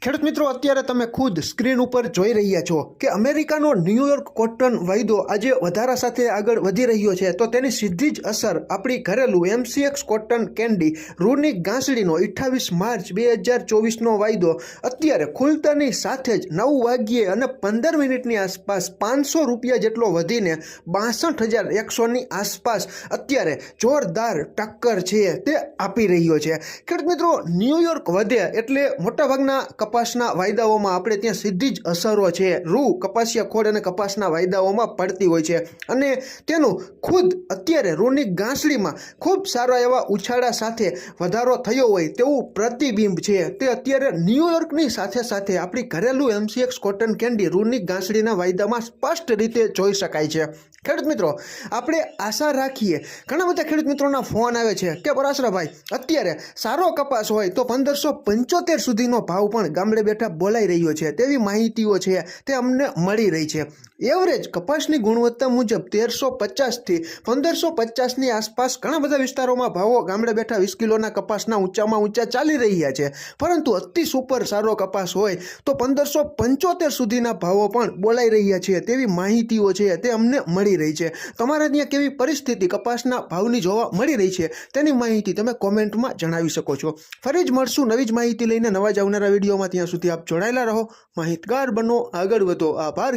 ખેડૂત મિત્રો, અત્યારે તમે ખુદ સ્ક્રીન ઉપર જોઈ રહ્યા છો કે અમેરિકાનો ન્યૂયોર્ક કોટન વાયદો આજે વધારા સાથે આગળ વધી રહ્યો છે. તો તેની સીધી જ અસર આપણી ઘરેલું એમસીએક્સ કોટન કેન્ડી રૂની ગાંસડીનો અઠ્ઠાવીસ માર્ચ બે હજાર ચોવીસનો વાયદો અત્યારે ખુલતાની સાથે જ નવ વાગ્યે અને પંદર મિનિટની આસપાસ પાંચસો રૂપિયા જેટલો વધીને બાસઠ હજાર એકસોની આસપાસ અત્યારે જોરદાર ટક્કર છે તે આપી રહ્યો છે. ખેડૂત મિત્રો ન્યૂયોર્ક વધે એટલે મોટાભાગના કપાસના વાયદાઓમાં આપણે ત્યાં સીધી જ અસરો છે. રૂ કપાસિયા ખોળ અને કપાસના વાયદાઓમાં પડતી હોય છે. અને તેનું ખુદ અત્યારે રૂની ગાંસડીમાં ખૂબ સારા એવા ઉછાળા સાથે વધારો થયો હોય તેવું પ્રતિબિંબ છે. તે અત્યારે ન્યૂયોર્કની સાથે સાથે આપણી ઘરેલું એમસીએક્સ કોટન કેન્ડી રૂની ગાંસડીના વાયદામાં સ્પષ્ટ રીતે જોઈ શકાય છે. ખેડૂત મિત્રો, આપણે આશા રાખીએ. ઘણા બધા ખેડૂત મિત્રોના ફોન આવે છે કે પરાશરાભાઈ અત્યારે સારો કપાસ હોય તો પંદરસો પંચોતેર સુધીનો ભાવ પણ ગામડે બેઠા બોલાઈ રહ્યો છે, તેવી માહિતીઓ છે, તે અમને મળી રહી છે. એવરેજ કપાસની ગુણવત્તા મુજબ તેરસો પચાસથી પંદરસો પચાસની આસપાસ ઘણા બધા વિસ્તારોમાં ભાવો ગામડે બેઠા વીસ કિલોના કપાસના ઊંચામાં ઊંચા ચાલી રહ્યા છે. પરંતુ અતિ સુપર સારો કપાસ હોય તો પંદરસો પંચોતેર સુધીના ભાવો પણ બોલાઈ રહ્યા છે, તેવી માહિતીઓ છે, તે અમને મળી રહી છે. તમારે ત્યાં કેવી પરિસ્થિતિ કપાસના ભાવની જોવા મળી રહી છે, તેની માહિતી તમે કોમેન્ટમાં જણાવી શકો છો. ફરી જ મળશું નવી જ માહિતી લઈને નવા જ આવનારા વિડીયોમાં ત્યાં સુધી આપ જોડાયેલા રહો. માહિતગાર બનો આગળ વધો. આભાર.